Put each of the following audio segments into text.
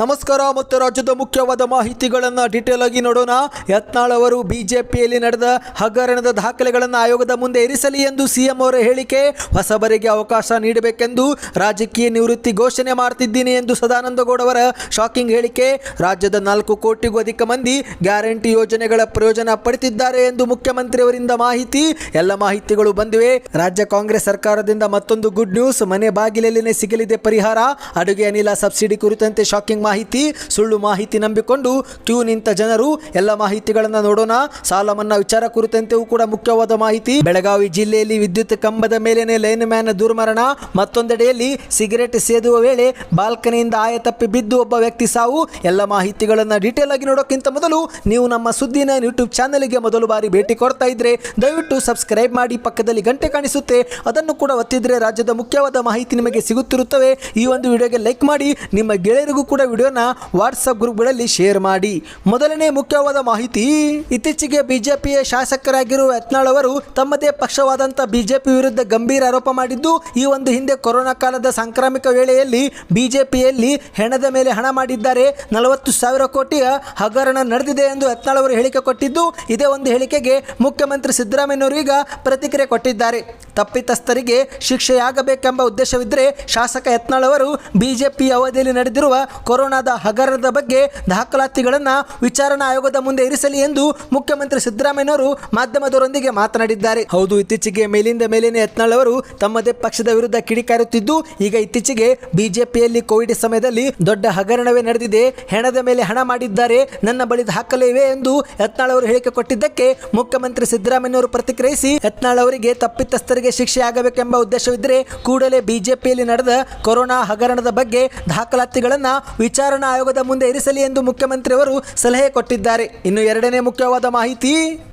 ನಮಸ್ಕಾರ ಮತ್ತು ರಾಜ್ಯದ ಮುಖ್ಯವಾದ ಮಾಹಿತಿಗಳನ್ನು ಡೀಟೇಲ್ ಆಗಿ ನೋಡೋಣ. ಯತ್ನಾಳ್ ಅವರು ಬಿಜೆಪಿಯಲ್ಲಿ ನಡೆದ ಹಗರಣದ ದಾಖಲೆಗಳನ್ನು ಆಯೋಗದ ಮುಂದೆ ಇರಿಸಲಿ ಎಂದು ಸಿಎಂ ಅವರ ಹೇಳಿಕೆ. ಹೊಸಬರಿಗೆ ಅವಕಾಶ ನೀಡಬೇಕೆಂದು ರಾಜಕೀಯ ನಿವೃತ್ತಿ ಘೋಷಣೆ ಮಾಡ್ತಿದ್ದೀನಿ ಎಂದು ಸದಾನಂದಗೌಡ ಅವರ ಶಾಕಿಂಗ್ ಹೇಳಿಕೆ. ರಾಜ್ಯದ ನಾಲ್ಕು ಕೋಟಿಗೂ ಅಧಿಕ ಮಂದಿ ಗ್ಯಾರಂಟಿ ಯೋಜನೆಗಳ ಪ್ರಯೋಜನ ಪಡೆದಿದ್ದಾರೆ ಎಂದು ಮುಖ್ಯಮಂತ್ರಿಯವರಿಂದ ಮಾಹಿತಿ. ಎಲ್ಲ ಮಾಹಿತಿಗಳು ಬಂದಿವೆ. ರಾಜ್ಯ ಕಾಂಗ್ರೆಸ್ ಸರ್ಕಾರದಿಂದ ಮತ್ತೊಂದು ಗುಡ್ ನ್ಯೂಸ್ ಮನೆ ಬಾಗಿಲಲ್ಲಿನೇ ಸಿಗಲಿದೆ ಪರಿಹಾರ. ಅಡುಗೆ ಅನಿಲ ಸಬ್ಸಿಡಿ ಕುರಿತಂತೆ ಶಾಕಿಂಗ್ ಮಾಹಿತಿ, ಸುಳ್ಳು ಮಾಹಿತಿ ನಂಬಿಕೊಂಡು ಕ್ಯೂ ನಿಂತ ಜನರು ಎಲ್ಲ ಮಾಹಿತಿಗಳನ್ನು ನೋಡೋಣ. ಸಾಲ ಮನ್ನಾ ವಿಚಾರ ಕುರಿತಂತೆಯೂ ಕೂಡ ಮುಖ್ಯವಾದ ಮಾಹಿತಿ. ಬೆಳಗಾವಿ ಜಿಲ್ಲೆಯಲ್ಲಿ ವಿದ್ಯುತ್ ಕಂಬದ ಮೇಲೇನೆ ಲೈನ್ ಮ್ಯಾನ್ ದುರ್ಮರಣ. ಮತ್ತೊಂದೆಡೆಯಲ್ಲಿ ಸಿಗರೆಟ್ ಸೇದುವ ವೇಳೆ ಬಾಲ್ಕನಿಯಿಂದ ಆಯ ತಪ್ಪಿ ಬಿದ್ದು ಒಬ್ಬ ವ್ಯಕ್ತಿ ಸಾವು. ಎಲ್ಲ ಮಾಹಿತಿಗಳನ್ನು ಡೀಟೇಲ್ ಆಗಿ ನೋಡೋಕ್ಕಿಂತ ಮೊದಲು ನೀವು ನಮ್ಮ ಸುದ್ದಿನ ಯೂಟ್ಯೂಬ್ ಚಾನಲ್ಗೆ ಮೊದಲು ಬಾರಿ ಭೇಟಿ ಕೊಡ್ತಾ ಇದ್ರೆ ದಯವಿಟ್ಟು ಸಬ್ಸ್ಕ್ರೈಬ್ ಮಾಡಿ ಪಕ್ಕದಲ್ಲಿ ಗಂಟೆ ಕಾಣಿಸುತ್ತೆ. ಅದನ್ನು ಕೂಡ ಒತ್ತಿದ್ರೆ ರಾಜ್ಯದ ಮುಖ್ಯವಾದ ಮಾಹಿತಿ ನಿಮಗೆ ಸಿಗುತ್ತಿರುತ್ತವೆ. ಈ ಒಂದು ವಿಡಿಯೋಗೆ ಲೈಕ್ ಮಾಡಿ. ನಿಮ್ಮ ಗೆಳೆಯರಿಗೂ ಕೂಡ ವಿಡಿಯೋನ ವಾಟ್ಸಪ್ ಗ್ರೂಪ್ಗಳಲ್ಲಿ ಶೇರ್ ಮಾಡಿ. ಮೊದಲನೇ ಮುಖ್ಯವಾದ ಮಾಹಿತಿ, ಇತ್ತೀಚೆಗೆ ಬಿಜೆಪಿಯ ಶಾಸಕರಾಗಿರುವ ಯತ್ನಾಳ್ ಅವರು ತಮ್ಮದೇ ಪಕ್ಷವಾದಂಥ ಬಿಜೆಪಿ ವಿರುದ್ಧ ಗಂಭೀರ ಆರೋಪ ಮಾಡಿದ್ದು, ಈ ಒಂದು ಹಿಂದೆ ಕೊರೋನಾ ಕಾಲದ ಸಾಂಕ್ರಾಮಿಕ ವೇಳೆಯಲ್ಲಿ ಬಿಜೆಪಿಯಲ್ಲಿ ಹೆಣದ ಮೇಲೆ ಹಣ ಮಾಡಿದ್ದಾರೆ. ನಲವತ್ತು ಸಾವಿರ ಕೋಟಿಯ ಹಗರಣ ನಡೆದಿದೆ ಎಂದು ಯತ್ನಾಳ್ ಅವರು ಹೇಳಿಕೆ ಕೊಟ್ಟಿದ್ದು, ಇದೇ ಒಂದು ಹೇಳಿಕೆಗೆ ಮುಖ್ಯಮಂತ್ರಿ ಸಿದ್ದರಾಮಯ್ಯನವರು ಈಗ ಪ್ರತಿಕ್ರಿಯೆ ಕೊಟ್ಟಿದ್ದಾರೆ. ತಪ್ಪಿತಸ್ಥರಿಗೆ ಶಿಕ್ಷೆಯಾಗಬೇಕೆಂಬ ಉದ್ದೇಶವಿದ್ದರೆ ಶಾಸಕ ಯತ್ನಾಳ್ ಅವರು ಬಿಜೆಪಿ ಅವಧಿಯಲ್ಲಿ ನಡೆದಿರುವ ಕೊರೋನಾದ ಹಗರಣದ ಬಗ್ಗೆ ದಾಖಲಾತಿಗಳನ್ನು ವಿಚಾರಣಾ ಆಯೋಗದ ಮುಂದೆ ಇರಿಸಲಿ ಎಂದು ಮುಖ್ಯಮಂತ್ರಿ ಸಿದ್ದರಾಮಯ್ಯನವರು ಮಾಧ್ಯಮದವರೊಂದಿಗೆ ಮಾತನಾಡಿದ್ದಾರೆ. ಹೌದು, ಇತ್ತೀಚೆಗೆ ಮೇಲಿಂದ ಮೇಲಿನ ಯತ್ನಾಳ್ ಅವರು ತಮ್ಮದೇ ಪಕ್ಷದ ವಿರುದ್ಧ ಕಿಡಿಕಾರುತ್ತಿದ್ದು, ಈಗ ಇತ್ತೀಚೆಗೆ ಬಿಜೆಪಿಯಲ್ಲಿ ಕೋವಿಡ್ ಸಮಯದಲ್ಲಿ ದೊಡ್ಡ ಹಗರಣವೇ ನಡೆದಿದೆ. ಹೆಣದ ಮೇಲೆ ಹಣ ಮಾಡಿದ್ದಾರೆ, ನನ್ನ ಬಳಿ ದಾಖಲೆ ಇವೆ ಎಂದು ಯತ್ನಾಳ್ ಅವರು ಹೇಳಿಕೆ ಕೊಟ್ಟಿದ್ದಕ್ಕೆ ಮುಖ್ಯಮಂತ್ರಿ ಸಿದ್ದರಾಮಯ್ಯನವರು ಪ್ರತಿಕ್ರಿಯಿಸಿ, ಯತ್ನಾಳ್ ಅವರಿಗೆ ತಪ್ಪಿತಸ್ಥರಿಗೆ ಶಿಕ್ಷೆ ಆಗಬೇಕೆಂಬ ಉದ್ದೇಶವಿದ್ದರೆ ಕೂಡಲೇ ಬಿಜೆಪಿಯಲ್ಲಿ ನಡೆದ ಕೊರೋನಾ ಹಗರಣದ ಬಗ್ಗೆ ದಾಖಲಾತಿಗಳನ್ನು ವಿಚಾರಣಾ ಆಯೋಗದ ಮುಂದೆ ಇರಿಸಲಿ ಎಂದು ಮುಖ್ಯಮಂತ್ರಿಯವರು ಸಲಹೆ ಕೊಟ್ಟಿದ್ದಾರೆ. ಇನ್ನು ಎರಡನೇ ಮುಖ್ಯವಾದ ಮಾಹಿತಿ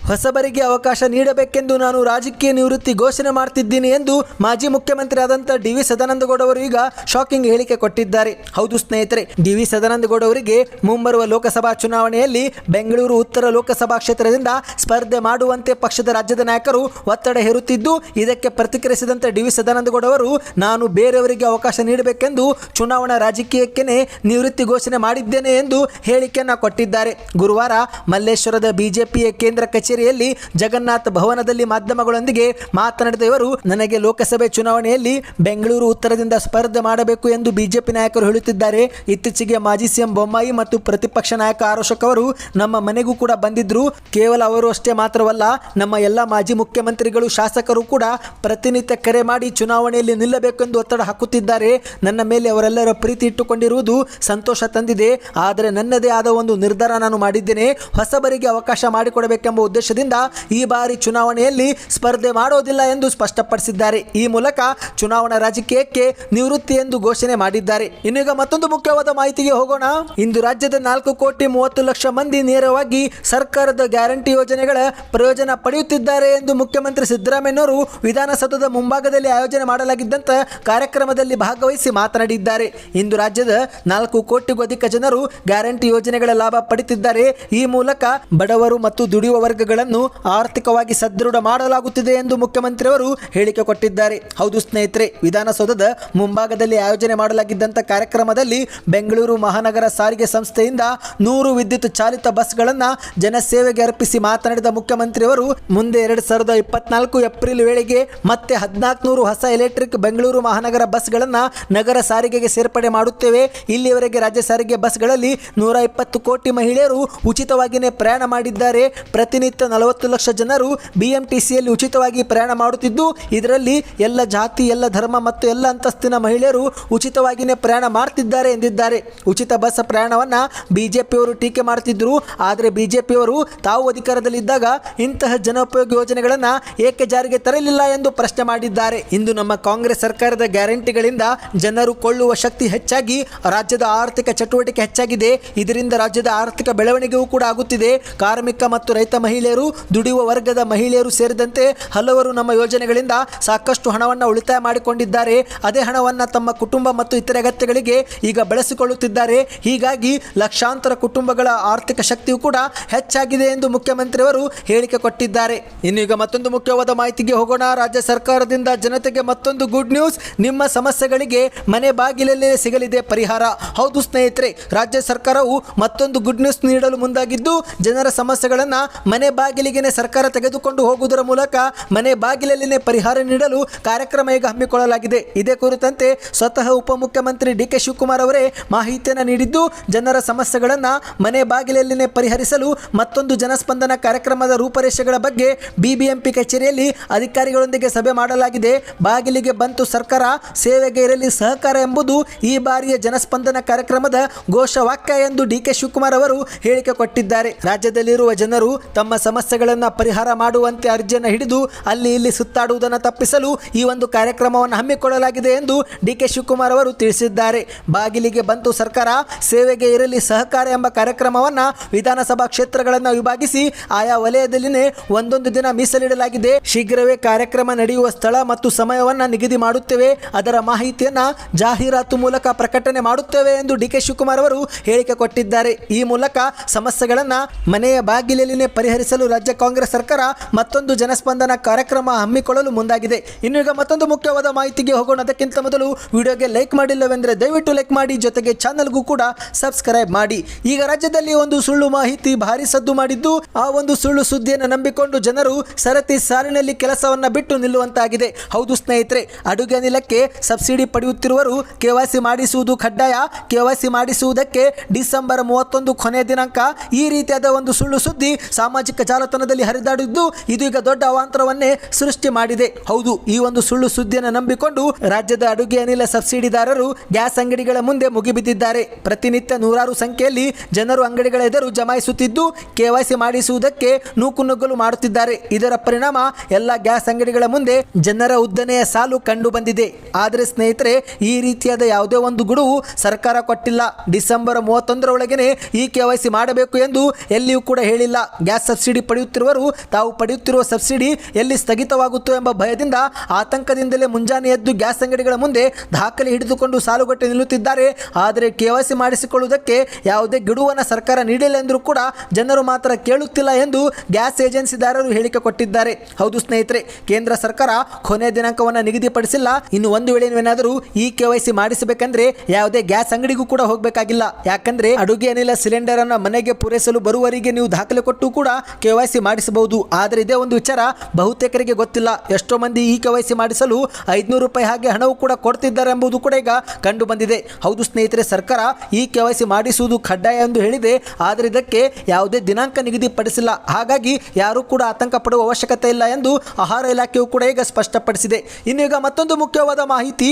ಹೊಸಬರಿಗೆ ಅವಕಾಶ ನೀಡಬೇಕೆಂದು ನಾನು ರಾಜಕೀಯ ನಿವೃತ್ತಿ ಘೋಷಣೆ ಮಾಡ್ತಿದ್ದೀನಿ ಎಂದು ಮಾಜಿ ಮುಖ್ಯಮಂತ್ರಿ ಆದಂಥ ಡಿ ವಿ ಸದಾನಂದಗೌಡ ಅವರು ಈಗ ಶಾಕಿಂಗ್ ಹೇಳಿಕೆ ಕೊಟ್ಟಿದ್ದಾರೆ. ಹೌದು ಸ್ನೇಹಿತರೆ, ಡಿ ವಿ ಸದಾನಂದಗೌಡ ಅವರಿಗೆ ಮುಂಬರುವ ಲೋಕಸಭಾ ಚುನಾವಣೆಯಲ್ಲಿ ಬೆಂಗಳೂರು ಉತ್ತರ ಲೋಕಸಭಾ ಕ್ಷೇತ್ರದಿಂದ ಸ್ಪರ್ಧೆ ಮಾಡುವಂತೆ ಪಕ್ಷದ ರಾಜ್ಯದ ನಾಯಕರು ಒತ್ತಡ ಹೇರುತ್ತಿದ್ದು, ಇದಕ್ಕೆ ಪ್ರತಿಕ್ರಿಯಿಸಿದಂತೆ ಡಿ ವಿ ಸದಾನಂದಗೌಡ ಅವರು, ನಾನು ಬೇರೆಯವರಿಗೆ ಅವಕಾಶ ನೀಡಬೇಕೆಂದು ಚುನಾವಣಾ ರಾಜಕೀಯಕ್ಕೇನೆ ನಿವೃತ್ತಿ ಘೋಷಣೆ ಮಾಡಿದ್ದೇನೆ ಎಂದು ಹೇಳಿಕೆಯನ್ನು ಕೊಟ್ಟಿದ್ದಾರೆ. ಗುರುವಾರ ಮಲ್ಲೇಶ್ವರದ ಬಿಜೆಪಿಯ ಕೇಂದ್ರ ಕಚೇರಿಯಲ್ಲಿ ಜಗನ್ನಾಥ ಭವನದಲ್ಲಿ ಮಾಧ್ಯಮಗಳೊಂದಿಗೆ ಮಾತನಾಡಿದ ಇವರು ನನಗೆ ಲೋಕಸಭೆ ಚುನಾವಣೆಯಲ್ಲಿ ಬೆಂಗಳೂರು ಉತ್ತರದಿಂದ ಸ್ಪರ್ಧೆ ಮಾಡಬೇಕು ಎಂದು ಬಿಜೆಪಿ ನಾಯಕರು ಹೇಳುತ್ತಿದ್ದಾರೆ. ಇತ್ತೀಚೆಗೆ ಮಾಜಿ ಸಿಎಂ ಬೊಮ್ಮಾಯಿ ಮತ್ತು ಪ್ರತಿಪಕ್ಷ ನಾಯಕ ಆರೋಶಕ್ ಅವರು ನಮ್ಮ ಮನೆಗೂ ಕೂಡ ಬಂದಿದ್ರು. ಕೇವಲ ಅವರು ಅಷ್ಟೇ ಮಾತ್ರವಲ್ಲ, ನಮ್ಮ ಎಲ್ಲ ಮಾಜಿ ಮುಖ್ಯಮಂತ್ರಿಗಳು, ಶಾಸಕರು ಕೂಡ ಪ್ರತಿನಿತ್ಯ ಕರೆ ಮಾಡಿ ಚುನಾವಣೆಯಲ್ಲಿ ನಿಲ್ಲಬೇಕೆಂದು ಒತ್ತಡ ಹಾಕುತ್ತಿದ್ದಾರೆ. ನನ್ನ ಮೇಲೆ ಅವರೆಲ್ಲರ ಪ್ರೀತಿ ಇಟ್ಟುಕೊಂಡಿರುವುದು ಸಂತೋಷ ತಂದಿದೆ. ಆದರೆ ನನ್ನದೇ ಆದ ಒಂದು ನಿರ್ಧಾರ ನಾನು ಮಾಡಿದ್ದೇನೆ. ಹೊಸಬರಿಗೆ ಅವಕಾಶ ಮಾಡಿಕೊಡಬೇಕೆಂಬ ಉದ್ದೇಶದಿಂದ ಈ ಬಾರಿ ಚುನಾವಣೆಯಲ್ಲಿ ಸ್ಪರ್ಧೆ ಮಾಡೋದಿಲ್ಲ ಎಂದು ಸ್ಪಷ್ಟಪಡಿಸಿದ್ದಾರೆ. ಈ ಮೂಲಕ ಚುನಾವಣಾ ರಾಜಕೀಯಕ್ಕೆ ನಿವೃತ್ತಿ ಎಂದು ಘೋಷಣೆ ಮಾಡಿದ್ದಾರೆ. ಇನ್ನೀಗ ಮತ್ತೊಂದು ಮುಖ್ಯವಾದ ಮಾಹಿತಿಗೆ ಹೋಗೋಣ. ಇಂದು ರಾಜ್ಯದ ನಾಲ್ಕು ಕೋಟಿ ಮೂವತ್ತು ಲಕ್ಷ ಮಂದಿ ನೇರವಾಗಿ ಸರ್ಕಾರದ ಗ್ಯಾರಂಟಿ ಯೋಜನೆಗಳ ಪ್ರಯೋಜನ ಪಡೆಯುತ್ತಿದ್ದಾರೆ ಎಂದು ಮುಖ್ಯಮಂತ್ರಿ ಸಿದ್ದರಾಮಯ್ಯನವರು ವಿಧಾನಸೌಧದ ಮುಂಭಾಗದಲ್ಲಿ ಆಯೋಜನೆ ಮಾಡಲಾಗಿದ್ದಂಥ ಕಾರ್ಯಕ್ರಮದಲ್ಲಿ ಭಾಗವಹಿಸಿ ಮಾತನಾಡಿದ್ದಾರೆ. ಇಂದು ರಾಜ್ಯದ ನಾಲ್ಕು ಕೋಟಿಗೂ ಅಧಿಕ ಜನರು ಗ್ಯಾರಂಟಿ ಯೋಜನೆಗಳ ಲಾಭ ಪಡೆಯುತ್ತಿದ್ದಾರೆ. ಈ ಮೂಲಕ ಬಡವರು ಮತ್ತು ದುಡಿಯುವ ವರ್ಗಗಳನ್ನು ಆರ್ಥಿಕವಾಗಿ ಸದೃಢ ಮಾಡಲಾಗುತ್ತಿದೆ ಎಂದು ಮುಖ್ಯಮಂತ್ರಿಯವರು ಹೇಳಿಕೆ ಕೊಟ್ಟಿದ್ದಾರೆ. ಹೌದು ಸ್ನೇಹಿತರೆ, ವಿಧಾನಸೌಧದ ಮುಂಭಾಗದಲ್ಲಿ ಆಯೋಜನೆ ಮಾಡಲಾಗಿದ್ದಂಥ ಕಾರ್ಯಕ್ರಮದಲ್ಲಿ ಬೆಂಗಳೂರು ಮಹಾನಗರ ಸಾರಿಗೆ ಸಂಸ್ಥೆಯಿಂದ ನೂರು ವಿದ್ಯುತ್ ಚಾಲಿತ ಬಸ್ಗಳನ್ನು ಜನಸೇವೆಗೆ ಅರ್ಪಿಸಿ ಮಾತನಾಡಿದ ಮುಖ್ಯಮಂತ್ರಿಯವರು, ಮುಂದೆ ಎರಡು ಸಾವಿರದ ಇಪ್ಪತ್ನಾಲ್ಕು ಏಪ್ರಿಲ್ ವೇಳೆಗೆ ಮತ್ತೆ ಹದಿನಾಲ್ಕುನೂರು ಹೊಸ ಎಲೆಕ್ಟ್ರಿಕ್ ಬೆಂಗಳೂರು ಮಹಾನಗರ ಬಸ್ಗಳನ್ನು ನಗರ ಸಾರಿಗೆಗೆ ಸೇರ್ಪಡೆ ಮಾಡುತ್ತೇವೆ. ಇಲ್ಲಿಯವರೆಗೆ ರಾಜ್ಯ ಸಾರಿಗೆ ಬಸ್ಗಳಲ್ಲಿ ನೂರ ಇಪ್ಪತ್ತು ಕೋಟಿ ಮಹಿಳೆಯರು ಉಚಿತವಾಗಿಯೇ ಪ್ರಯಾಣ ಮಾಡಿದ್ದಾರೆ. ಪ್ರತಿನಿತ್ಯ ನಲವತ್ತು ಲಕ್ಷ ಜನರು ಬಿಎಂಟಿಸಿಯಲ್ಲಿ ಉಚಿತವಾಗಿ ಪ್ರಯಾಣ ಮಾಡುತ್ತಿದ್ದು, ಇದರಲ್ಲಿ ಎಲ್ಲ ಜಾತಿ, ಎಲ್ಲ ಧರ್ಮ ಮತ್ತು ಎಲ್ಲ ಅಂತಸ್ತಿನ ಮಹಿಳೆಯರು ಉಚಿತವಾಗಿಯೇ ಪ್ರಯಾಣ ಮಾಡ್ತಿದ್ದಾರೆ ಎಂದಿದ್ದಾರೆ. ಉಚಿತ ಬಸ್ ಪ್ರಯಾಣವನ್ನು ಬಿಜೆಪಿಯವರು ಟೀಕೆ ಮಾಡುತ್ತಿದ್ದರು. ಆದರೆ ಬಿಜೆಪಿಯವರು ತಾವು ಅಧಿಕಾರದಲ್ಲಿದ್ದಾಗ ಇಂತಹ ಜನೋಪಯೋಗಿ ಯೋಜನೆಗಳನ್ನು ಏಕೆ ಜಾರಿಗೆ ತರಲಿಲ್ಲ ಎಂದು ಪ್ರಶ್ನೆ ಮಾಡಿದ್ದಾರೆ. ಇಂದು ನಮ್ಮ ಕಾಂಗ್ರೆಸ್ ಸರ್ಕಾರದ ಗ್ಯಾರಂಟಿಗಳಿಂದ ಜನರು ಕೊಳ್ಳುವ ಶಕ್ತಿ ಹೆಚ್ಚಾಗಿ ರಾಜ್ಯದ ಆರ್ಥಿಕ ಚಟುವಟಿಕೆ ಹೆಚ್ಚಾಗಿದೆ. ಇದರಿಂದ ರಾಜ್ಯದ ಆರ್ಥಿಕ ಬೆಳವಣಿಗೆಯೂ ಕೂಡ ಆಗುತ್ತಿದೆ. ಕಾರ್ಮಿಕ ಮತ್ತು ರೈತ ಮಹಿಳೆಯರು ಮಹಿಳೆಯರು, ದುಡಿಯುವ ವರ್ಗದ ಮಹಿಳೆಯರು ಸೇರಿದಂತೆ ಹಲವರು ನಮ್ಮ ಯೋಜನೆಗಳಿಂದ ಸಾಕಷ್ಟು ಹಣವನ್ನು ಉಳಿತಾಯ ಮಾಡಿಕೊಂಡಿದ್ದಾರೆ. ಅದೇ ಹಣವನ್ನು ತಮ್ಮ ಕುಟುಂಬ ಮತ್ತು ಇತರೆ ಅಗತ್ಯಗಳಿಗೆ ಈಗ ಬಳಸಿಕೊಳ್ಳುತ್ತಿದ್ದಾರೆ. ಹೀಗಾಗಿ ಲಕ್ಷಾಂತರ ಕುಟುಂಬಗಳ ಆರ್ಥಿಕ ಶಕ್ತಿಯು ಕೂಡ ಹೆಚ್ಚಾಗಿದೆ ಎಂದು ಮುಖ್ಯಮಂತ್ರಿಯವರು ಹೇಳಿಕೆ ಕೊಟ್ಟಿದ್ದಾರೆ. ಇನ್ನು ಈಗ ಮತ್ತೊಂದು ಮುಖ್ಯವಾದ ಮಾಹಿತಿಗೆ ಹೋಗೋಣ. ರಾಜ್ಯ ಸರ್ಕಾರದಿಂದ ಜನತೆಗೆ ಮತ್ತೊಂದು ಗುಡ್ ನ್ಯೂಸ್ ನಿಮ್ಮ ಸಮಸ್ಯೆಗಳಿಗೆ ಮನೆ ಬಾಗಿಲಲ್ಲೇ ಸಿಗಲಿದೆ ಪರಿಹಾರ. ಹೌದು ಸ್ನೇಹಿತರೆ, ರಾಜ್ಯ ಸರ್ಕಾರವು ಮತ್ತೊಂದು ಗುಡ್ ನ್ಯೂಸ್ ನೀಡಲು ಮುಂದಾಗಿದ್ದು, ಜನರ ಸಮಸ್ಯೆಗಳನ್ನು ಮನೆ ಬಾಗಿಲಿಗೆ ಸರ್ಕಾರ ತೆಗೆದುಕೊಂಡು ಹೋಗುವುದರ ಮೂಲಕ ಮನೆ ಬಾಗಿಲಲ್ಲಿನೇ ಪರಿಹಾರ ನೀಡಲು ಕಾರ್ಯಕ್ರಮ ಈಗ ಹಮ್ಮಿಕೊಳ್ಳಲಾಗಿದೆ. ಇದೇ ಕುರಿತಂತೆ ಸ್ವತಃ ಉಪಮುಖ್ಯಮಂತ್ರಿ ಡಿ ಕೆ ಶಿವಕುಮಾರ್ ಅವರೇ ಮಾಹಿತಿಯನ್ನು ನೀಡಿದ್ದು, ಜನರ ಸಮಸ್ಯೆಗಳನ್ನು ಮನೆ ಬಾಗಿಲಲ್ಲಿನೇ ಪರಿಹರಿಸಲು ಮತ್ತೊಂದು ಜನಸ್ಪಂದನ ಕಾರ್ಯಕ್ರಮದ ರೂಪರೇಷೆಗಳ ಬಗ್ಗೆ ಬಿಬಿಎಂಪಿ ಕಚೇರಿಯಲ್ಲಿ ಅಧಿಕಾರಿಗಳೊಂದಿಗೆ ಸಭೆ ಮಾಡಲಾಗಿದೆ. ಬಾಗಿಲಿಗೆ ಬಂತು ಸರ್ಕಾರ, ಸೇವೆಗೆ ಇರಲಿ ಸಹಕಾರ ಎಂಬುದು ಈ ಬಾರಿಯ ಜನಸ್ಪಂದನ ಕಾರ್ಯಕ್ರಮದ ಘೋಷವಾಕ್ಯ ಎಂದು ಡಿ ಕೆ ಶಿವಕುಮಾರ್ ಅವರು ಹೇಳಿಕೆ ಕೊಟ್ಟಿದ್ದಾರೆ. ರಾಜ್ಯದಲ್ಲಿರುವ ಜನರು ತಮ್ಮ ಸಮಸ್ಯೆಗಳನ್ನು ಪರಿಹಾರ ಮಾಡುವಂತೆ ಅರ್ಜಿಯನ್ನು ಹಿಡಿದು ಅಲ್ಲಿ ಇಲ್ಲಿ ಸುತ್ತಾಡುವುದನ್ನು ತಪ್ಪಿಸಲು ಈ ಒಂದು ಕಾರ್ಯಕ್ರಮವನ್ನು ಹಮ್ಮಿಕೊಳ್ಳಲಾಗಿದೆ ಎಂದು ಡಿ ಕೆ ಶಿವಕುಮಾರ್ ಅವರು ತಿಳಿಸಿದ್ದಾರೆ. ಬಾಗಿಲಿಗೆ ಬಂತು ಸರ್ಕಾರ, ಸೇವೆಗೆ ಇರಲಿ ಸಹಕಾರ ಎಂಬ ಕಾರ್ಯಕ್ರಮವನ್ನು ವಿಧಾನಸಭಾ ಕ್ಷೇತ್ರಗಳನ್ನು ವಿಭಾಗಿಸಿ ಆಯಾ ವಲಯದಲ್ಲಿನೇ ಒಂದೊಂದು ದಿನ ಮೀಸಲಿಡಲಾಗಿದೆ. ಶೀಘ್ರವೇ ಕಾರ್ಯಕ್ರಮ ನಡೆಯುವ ಸ್ಥಳ ಮತ್ತು ಸಮಯವನ್ನು ನಿಗದಿ ಮಾಡುತ್ತೇವೆ. ಅದರ ಮಾಹಿತಿಯನ್ನು ಜಾಹೀರಾತು ಮೂಲಕ ಪ್ರಕಟಣೆ ಮಾಡುತ್ತೇವೆ ಎಂದು ಡಿ ಕೆ ಶಿವಕುಮಾರ್ ಅವರು ಹೇಳಿಕೆ ಕೊಟ್ಟಿದ್ದಾರೆ. ಈ ಮೂಲಕ ಸಮಸ್ಯೆಗಳನ್ನು ಮನೆಯ ಬಾಗಿಲಲ್ಲಿನೇ ಪರಿಹರಿಸಲು ರಾಜ್ಯ ಕಾಂಗ್ರೆಸ್ ಸರ್ಕಾರ ಮತ್ತೊಂದು ಜನಸ್ಪಂದನ ಕಾರ್ಯಕ್ರಮ ಹಮ್ಮಿಕೊಳ್ಳಲು ಮುಂದಾಗಿದೆ. ಇನ್ನು ಈಗ ಮತ್ತೊಂದು ಮುಖ್ಯವಾದ ಮಾಹಿತಿಗೆ ಹೋಗೋಣ. ಅದಕ್ಕಿಂತ ಮೊದಲು ವಿಡಿಯೋಗೆ ಲೈಕ್ ಮಾಡಿಲ್ಲವೆಂದರೆ ದಯವಿಟ್ಟು ಲೈಕ್ ಮಾಡಿ, ಜೊತೆಗೆ ಚಾನಲ್ಗೂ ಕೂಡ ಸಬ್ಸ್ಕ್ರೈಬ್ ಮಾಡಿ. ಈಗ ರಾಜ್ಯದಲ್ಲಿ ಒಂದು ಸುಳ್ಳು ಮಾಹಿತಿ ಭಾರಿ ಸದ್ದು ಮಾಡಿದ್ದು, ಆ ಒಂದು ಸುಳ್ಳು ಸುದ್ದಿಯನ್ನು ನಂಬಿಕೊಂಡು ಜನರು ಸರತಿ ಸಾಲಿನಲ್ಲಿ ಕೆಲಸವನ್ನ ಬಿಟ್ಟು ನಿಲ್ಲುವಂತಾಗಿದೆ. ಹೌದು ಸ್ನೇಹಿತರೆ, ಅಡುಗೆ ಅನಿಲಕ್ಕೆ ಸಬ್ಸಿಡಿ ಪಡೆಯುತ್ತಿರುವರು ಕೆವಾಸಿ ಮಾಡಿಸುವುದು ಕಡ್ಡಾಯ. ಕೆವಾಸಿ ಮಾಡಿಸುವುದಕ್ಕೆ ಡಿಸೆಂಬರ್ ಮೂವತ್ತೊಂದು ಕೊನೆಯ ದಿನಾಂಕ. ಈ ರೀತಿಯಾದ ಒಂದು ಸುಳ್ಳು ಸುದ್ದಿ ಸಾಮಾಜಿಕ ಜಾಲತಾಣದಲ್ಲಿ ಹರಿದಾಡಿದ್ದು ಇದು ಈಗ ದೊಡ್ಡ ಅವಾಂತರವನ್ನೇ ಸೃಷ್ಟಿ ಮಾಡಿದೆ. ಹೌದು, ಈ ಒಂದು ಸುಳ್ಳು ಸುದ್ದಿಯನ್ನು ನಂಬಿಕೊಂಡು ರಾಜ್ಯದ ಅಡುಗೆ ಅನಿಲ ಸಬ್ಸಿಡಿದಾರರು ಗ್ಯಾಸ್ ಅಂಗಡಿಗಳ ಮುಂದೆ ಮುಗಿಬಿದ್ದಿದ್ದಾರೆ. ಪ್ರತಿನಿತ್ಯ ನೂರಾರು ಸಂಖ್ಯೆಯಲ್ಲಿ ಜನರು ಅಂಗಡಿಗಳ ಎದುರು ಜಮಾಯಿಸುತ್ತಿದ್ದು ಕೆವೈಸಿ ಮಾಡಿಸುವುದಕ್ಕೆ ನೂಕುನುಗ್ಗಲು ಮಾಡುತ್ತಿದ್ದಾರೆ. ಇದರ ಪರಿಣಾಮ ಎಲ್ಲ ಗ್ಯಾಸ್ ಅಂಗಡಿಗಳ ಮುಂದೆ ಜನರ ಉದ್ದನೆಯ ಸಾಲು ಕಂಡು ಬಂದಿದೆ ಆದರೆ ಸ್ನೇಹಿತರೆ, ಈ ರೀತಿಯಾದ ಯಾವುದೇ ಒಂದು ಗುಡುವು ಸರ್ಕಾರ ಕೊಟ್ಟಿಲ್ಲ. ಡಿಸೆಂಬರ್ ಮೂವತ್ತೊಂದರ ಒಳಗೇನೆ ಈ ಕೆವೈಸಿ ಮಾಡಬೇಕು ಎಂದು ಎಲ್ಲಿಯೂ ಕೂಡ ಹೇಳಿಲ್ಲ. ಗ್ಯಾಸ್ ಸಬ್ಸಿಡಿ ಪಡೆಯುತ್ತಿರುವರು, ತಾವು ಪಡೆಯುತ್ತಿರುವ ಸಬ್ಸಿಡಿ ಎಲ್ಲಿ ಸ್ಥಗಿತವಾಗುತ್ತೋ ಎಂಬ ಭಯದಿಂದ ಆತಂಕದಿಂದಲೇ ಮುಂಜಾನೆ ಎದ್ದು ಗ್ಯಾಸ್ ಅಂಗಡಿಗಳ ಮುಂದೆ ದಾಖಲೆ ಹಿಡಿದುಕೊಂಡು ಸಾಲುಗಟ್ಟಿ ನಿಲ್ಲುತ್ತಿದ್ದಾರೆ. ಆದರೆ ಕೆವಾಸಿ ಮಾಡಿಸಿಕೊಳ್ಳುವುದಕ್ಕೆ ಯಾವುದೇ ಗಿಡುವನ್ನು ಸರ್ಕಾರ ನೀಡಿಲ್ಲ ಎಂದರೂ ಕೂಡ ಜನರು ಮಾತ್ರ ಕೇಳುತ್ತಿಲ್ಲ ಎಂದು ಗ್ಯಾಸ್ ಏಜೆನ್ಸಿದಾರರು ಹೇಳಿಕೆ ಕೊಟ್ಟಿದ್ದಾರೆ. ಹೌದು ಸ್ನೇಹಿತರೆ, ಕೇಂದ್ರ ಸರ್ಕಾರ ಕೊನೆ ದಿನಾಂಕವನ್ನು ನಿಗದಿಪಡಿಸಿಲ್ಲ. ಇನ್ನು ಒಂದು ವೇಳೆ ನೀವೇನಾದರೂ ಈ ಕೆವೈಸಿ ಮಾಡಿಸಬೇಕಂದ್ರೆ ಯಾವುದೇ ಗ್ಯಾಸ್ ಅಂಗಡಿಗೂ ಕೂಡ ಹೋಗಬೇಕಾಗಿಲ್ಲ. ಯಾಕಂದ್ರೆ ಅಡುಗೆ ಅನಿಲ ಸಿಲಿಂಡರ್ ಅನ್ನು ಮನೆಗೆ ಪೂರೈಸಲು ಬರುವವರಿಗೆ ನೀವು ದಾಖಲೆ ಕೊಟ್ಟು ಕೂಡ ಕೆವೈಸಿ ಮಾಡಿಸಬಹುದು. ಆದರೆ ಇದೇ ಒಂದು ವಿಚಾರ ಬಹುತೇಕರಿಗೆ ಗೊತ್ತಿಲ್ಲ. ಎಷ್ಟೋ ಮಂದಿ ಈ ಕೆ ವೈ ಸಿ ಮಾಡಿಸಲು ಐದುನೂರು ರೂಪಾಯಿ ಹಾಗೆ ಹಣವು ಕೂಡ ಕೊಡ್ತಿದ್ದಾರೆ ಎಂಬುದು ಕೂಡ ಈಗ ಕಂಡು ಬಂದಿದೆ. ಹೌದು ಸ್ನೇಹಿತರೆ, ಸರ್ಕಾರ ಈ ಕೆ ವೈ ಸಿ ಮಾಡಿಸುವುದು ಕಡ್ಡಾಯ ಎಂದು ಹೇಳಿದೆ. ಆದರೆ ಇದಕ್ಕೆ ಯಾವುದೇ ದಿನಾಂಕ ನಿಗದಿಪಡಿಸಿಲ್ಲ. ಹಾಗಾಗಿ ಯಾರೂ ಕೂಡ ಆತಂಕ ಪಡುವ ಅವಶ್ಯಕತೆ ಇಲ್ಲ ಎಂದು ಆಹಾರ ಇಲಾಖೆಯು ಕೂಡ ಈಗ ಸ್ಪಷ್ಟಪಡಿಸಿದೆ. ಇನ್ನು ಈಗ ಮತ್ತೊಂದು ಮುಖ್ಯವಾದ ಮಾಹಿತಿ.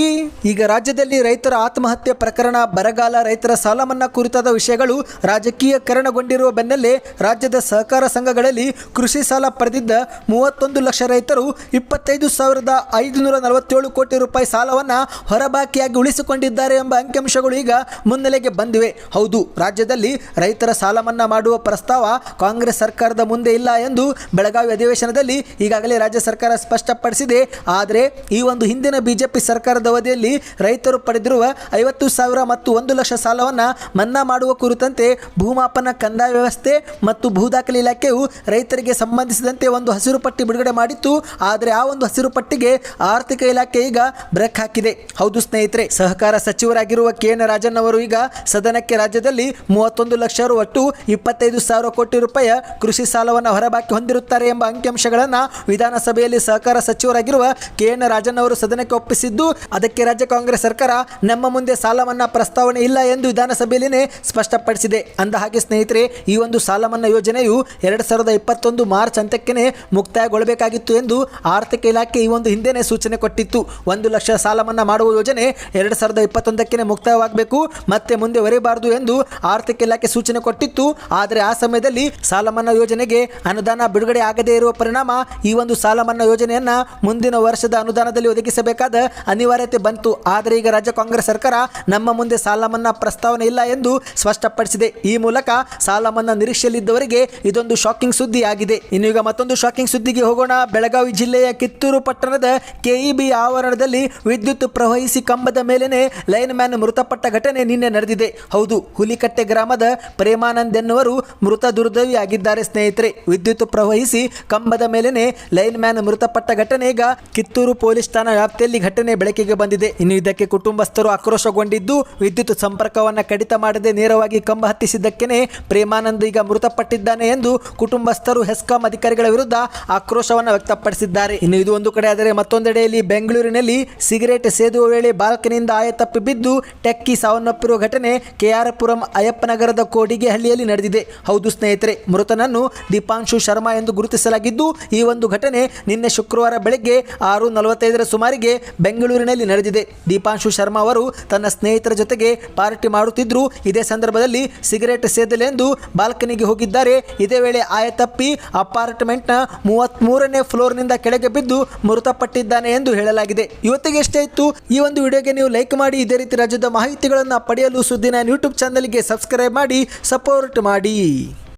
ಈಗ ರಾಜ್ಯದಲ್ಲಿ ರೈತರ ಆತ್ಮಹತ್ಯೆ ಪ್ರಕರಣ, ಬರಗಾಲ, ರೈತರ ಸಾಲ ಮನ್ನಾ ಕುರಿತಾದ ವಿಷಯಗಳು ರಾಜಕೀಯಕರಣಗೊಂಡಿರುವ ಬೆನ್ನಲ್ಲೇ ರಾಜ್ಯದ ಸಹಕಾರ ಸಂಘಗಳಲ್ಲಿ ಕೃಷಿ ಸಾಲ ಪಡೆದಿದ್ದ ಮೂವತ್ತೊಂದು ಲಕ್ಷ ರೈತರು ಇಪ್ಪತ್ತೈದು ಸಾವಿರದ ಐದುನೂರ ನಲವತ್ತೇಳು ಕೋಟಿ ರೂಪಾಯಿ ಸಾಲವನ್ನು ಹೊರಬಾಕಿಯಾಗಿ ಉಳಿಸಿಕೊಂಡಿದ್ದಾರೆ ಎಂಬ ಅಂಕಿಅಂಶಗಳು ಈಗ ಮುನ್ನೆಲೆಗೆ ಬಂದಿವೆ. ಹೌದು, ರಾಜ್ಯದಲ್ಲಿ ರೈತರ ಸಾಲ ಮನ್ನಾ ಮಾಡುವ ಪ್ರಸ್ತಾವ ಕಾಂಗ್ರೆಸ್ ಸರ್ಕಾರದ ಮುಂದೆ ಇಲ್ಲ ಎಂದು ಬೆಳಗಾವಿ ಅಧಿವೇಶನದಲ್ಲಿ ಈಗಾಗಲೇ ರಾಜ್ಯ ಸರ್ಕಾರ ಸ್ಪಷ್ಟಪಡಿಸಿದೆ. ಆದರೆ ಈ ಒಂದು ಹಿಂದಿನ ಬಿಜೆಪಿ ಸರ್ಕಾರದ ಅವಧಿಯಲ್ಲಿ ರೈತರು ಪಡೆದಿರುವ ಐವತ್ತು ಸಾವಿರ ಮತ್ತು ಒಂದು ಲಕ್ಷ ಸಾಲವನ್ನು ಮನ್ನಾ ಮಾಡುವ ಕುರಿತಂತೆ ಭೂಮಾಪನ ಕಂದಾಯ ವ್ಯವಸ್ಥೆ ಮತ್ತು ಭೂ ದಾಖಲೆ ಇಲಾಖೆಯು ರೈತರಿಗೆ ಸಂಬಂಧಿಸಿದಂತೆ ಒಂದು ಹಸಿರು ಪಟ್ಟಿ ಬಿಡುಗಡೆ ಮಾಡಿತ್ತು. ಆದರೆ ಆ ಒಂದು ಹಸಿರು ಪಟ್ಟಿಗೆ ಆರ್ಥಿಕ ಇಲಾಖೆ ಈಗ ಬ್ರೇಕ್ ಹಾಕಿದೆ. ಹೌದು ಸ್ನೇಹಿತರೆ, ಸಹಕಾರ ಸಚಿವರಾಗಿರುವ ಕೆ ಎನ್ ರಾಜನ್ ಅವರು ಈಗ ಸದನಕ್ಕೆ ರಾಜ್ಯದಲ್ಲಿ ಮೂವತ್ತೊಂದು ಲಕ್ಷ ರು ಒಟ್ಟು ಇಪ್ಪತ್ತೈದು ಸಾವಿರ ಕೋಟಿ ರೂಪಾಯಿ ಕೃಷಿ ಸಾಲವನ್ನು ಹೊರಬಾಕಿ ಹೊಂದಿರುತ್ತಾರೆ ಎಂಬ ಅಂಕಿಅಂಶಗಳನ್ನು ವಿಧಾನಸಭೆಯಲ್ಲಿ ಸಹಕಾರ ಸಚಿವರಾಗಿರುವ ಕೆ ಎನ್ ರಾಜನ್ ಅವರು ಸದನಕ್ಕೆ ಒಪ್ಪಿಸಿದ್ದು, ಅದಕ್ಕೆ ರಾಜ್ಯ ಕಾಂಗ್ರೆಸ್ ಸರ್ಕಾರ ನಮ್ಮ ಮುಂದೆ ಸಾಲ ಪ್ರಸ್ತಾವನೆ ಇಲ್ಲ ಎಂದು ವಿಧಾನಸಭೆಯಲ್ಲಿನೇ ಸ್ಪಷ್ಟಪಡಿಸಿದೆ. ಅಂದ ಹಾಗೆ ಸ್ನೇಹಿತರೆ, ಈ ಒಂದು ಸಾಲ ಮನ್ನಾ ಯೋಜನೆಯು ಎರಡು ಸಾವಿರದ ಇಪ್ಪತ್ತೊಂದು ಮಾರ್ಚ್ ಅಂತ್ಯಕ್ಕೆ ಮುಕ್ತಾಯಗೊಳ್ಳಬೇಕಾಗಿತ್ತು ಎಂದು ಆರ್ಥಿಕ ಇಲಾಖೆ ಈ ಒಂದು ಹಿಂದೆನೇ ಸೂಚನೆ ಕೊಟ್ಟಿತ್ತು. ಒಂದು ಲಕ್ಷ ಸಾಲ ಮನ್ನಾ ಮಾಡುವ ಯೋಜನೆ ಎರಡು ಸಾವಿರದ ಇಪ್ಪತ್ತೊಂದಕ್ಕೆ ಮುಕ್ತಾಯವಾಗಬೇಕು, ಮತ್ತೆ ಮುಂದೆ ಒರೆಯಬಾರದು ಎಂದು ಆರ್ಥಿಕ ಇಲಾಖೆ ಸೂಚನೆ ಕೊಟ್ಟಿತ್ತು. ಆದರೆ ಆ ಸಮಯದಲ್ಲಿ ಸಾಲ ಮನ್ನಾ ಯೋಜನೆಗೆ ಅನುದಾನ ಬಿಡುಗಡೆ ಆಗದೇ ಇರುವ ಪರಿಣಾಮ ಈ ಒಂದು ಸಾಲ ಮನ್ನಾ ಯೋಜನೆಯನ್ನ ಮುಂದಿನ ವರ್ಷದ ಅನುದಾನದಲ್ಲಿ ಒದಗಿಸಬೇಕಾದ ಅನಿವಾರ್ಯತೆ ಬಂತು. ಆದರೆ ಈಗ ರಾಜ್ಯ ಕಾಂಗ್ರೆಸ್ ಸರ್ಕಾರ ನಮ್ಮ ಮುಂದೆ ಸಾಲ ಮನ್ನಾ ಪ್ರಸ್ತಾವನೆ ಇಲ್ಲ ಎಂದು ಸ್ಪಷ್ಟಪಡಿಸಿದೆ. ಈ ಮೂಲಕ ಸಾಲ ಮನ್ನಾ ನಿರೀಕ್ಷೆಯಲ್ಲಿದ್ದವರಿಗೆ ಇದೊಂದು ಶಾಕಿಂಗ್ ಶಾಕಿಂಗ್ ಸುದ್ದಿ ಆಗಿದೆ. ಇನ್ನು ಈಗ ಮತ್ತೊಂದು ಶಾಕಿಂಗ್ ಸುದ್ದಿಗೆ ಹೋಗೋಣ. ಬೆಳಗಾವಿ ಜಿಲ್ಲೆಯ ಕಿತ್ತೂರು ಪಟ್ಟಣದ ಕೆಇಬಿ ಆವರಣದಲ್ಲಿ ವಿದ್ಯುತ್ ಪ್ರವಹಿಸಿ ಕಂಬದ ಮೇಲೆನೆ ಲೈನ್ ಮ್ಯಾನ್ ಮೃತಪಟ್ಟ ಘಟನೆ ನಿನ್ನೆ ನಡೆದಿದೆ. ಹೌದು, ಹುಲಿಕಟ್ಟೆ ಗ್ರಾಮದ ಪ್ರೇಮಾನಂದ್ ಎನ್ನುವರು ಮೃತ ದುರ್ದೈವಿ ಆಗಿದ್ದಾರೆ ಸ್ನೇಹಿತರೆ. ವಿದ್ಯುತ್ ಪ್ರವಹಿಸಿ ಕಂಬದ ಮೇಲೆನೆ ಲೈನ್ ಮ್ಯಾನ್ ಮೃತಪಟ್ಟ ಘಟನೆ ಈಗ ಕಿತ್ತೂರು ಪೊಲೀಸ್ ಠಾಣಾ ವ್ಯಾಪ್ತಿಯಲ್ಲಿ ಘಟನೆ ಬೆಳಕಿಗೆ ಬಂದಿದೆ. ಇನ್ನು ಇದಕ್ಕೆ ಕುಟುಂಬಸ್ಥರು ಆಕ್ರೋಶಗೊಂಡಿದ್ದು ವಿದ್ಯುತ್ ಸಂಪರ್ಕವನ್ನು ಕಡಿತ ಮಾಡದೆ ನೇರವಾಗಿ ಕಂಬ ಹತ್ತಿಸಿದ್ದಕ್ಕೇನೆ ಪ್ರೇಮಾನಂದ್ ಈಗ ಮೃತಪಟ್ಟಿದ್ದಾನೆ ಎಂದು ಕುಟುಂಬಸ್ಥರು ಹೆಸ್ಕಾಂ ಅಧಿಕಾರಿಗಳ ವಿರುದ್ಧ ಆಕ್ರೋಶವನ್ನು ವ್ಯಕ್ತಪಡಿಸಿದ್ದಾರೆ. ಇನ್ನು ಇದು ಒಂದು ಕಡೆ ಆದರೆ ಮತ್ತೊಂದೆಡೆಯಲ್ಲಿ ಬೆಂಗಳೂರಿನಲ್ಲಿ ಸಿಗರೇಟ್ ಸೇದುವ ವೇಳೆ ಬಾಲ್ಕನಿಯಿಂದ ಆಯತಪ್ಪಿ ಬಿದ್ದು ಟೆಕ್ಕಿ ಸಾವನ್ನಪ್ಪಿರುವ ಘಟನೆ ಕೆಆರ್ ಪುರಂ ಅಯ್ಯಪ್ಪನಗರದ ಕೋಡಿಗೆ ಹಳ್ಳಿಯಲ್ಲಿ ನಡೆದಿದೆ. ಹೌದು ಸ್ನೇಹಿತರೆ, ಮೃತನನ್ನು ದೀಪಾಂಶು ಶರ್ಮಾ ಎಂದು ಗುರುತಿಸಲಾಗಿದ್ದು, ಈ ಒಂದು ಘಟನೆ ನಿನ್ನೆ ಶುಕ್ರವಾರ ಬೆಳಗ್ಗೆ ಆರು ನಲವತ್ತೈದರ ಸುಮಾರಿಗೆ ಬೆಂಗಳೂರಿನಲ್ಲಿ ನಡೆದಿದೆ. ದೀಪಾಂಶು ಶರ್ಮಾ ಅವರು ತನ್ನ ಸ್ನೇಹಿತರ ಜೊತೆಗೆ ಪಾರ್ಟಿ ಮಾಡುತ್ತಿದ್ದರು. ಇದೇ ಸಂದರ್ಭದಲ್ಲಿ ಸಿಗರೇಟ್ ಸೇದಲೆಂದು ಬಾಲ್ಕನಿಗೆ ಹೋಗಿದ್ದಾರೆ. ಇದೇ ವೇಳೆ ಆಯತಪ್ಪಿ ಅಪಾರ್ಟ್ಮೆಂಟ್ನ ಫ್ಲೋರ್ ಫ್ಲೋರ್ನಿಂದ ಕೆಳಗೆ ಬಿದ್ದು ಮೃತಪಟ್ಟಿದ್ದಾನೆ ಎಂದು ಹೇಳಲಾಗಿದೆ. ಇವತ್ತಿಗೆ ಎಷ್ಟೇ ಇತ್ತು, ಈ ಒಂದು ವಿಡಿಯೋಗೆ ನೀವು ಲೈಕ್ ಮಾಡಿ, ಇದೇ ರೀತಿ ರಾಜ್ಯದ ಮಾಹಿತಿಗಳನ್ನು ಪಡೆಯಲು ಸುದ್ದಿನ ಯೂಟ್ಯೂಬ್ ಚಾನಲ್ಗೆ ಸಬ್ಸ್ಕ್ರೈಬ್ ಮಾಡಿ, ಸಪೋರ್ಟ್ ಮಾಡಿ.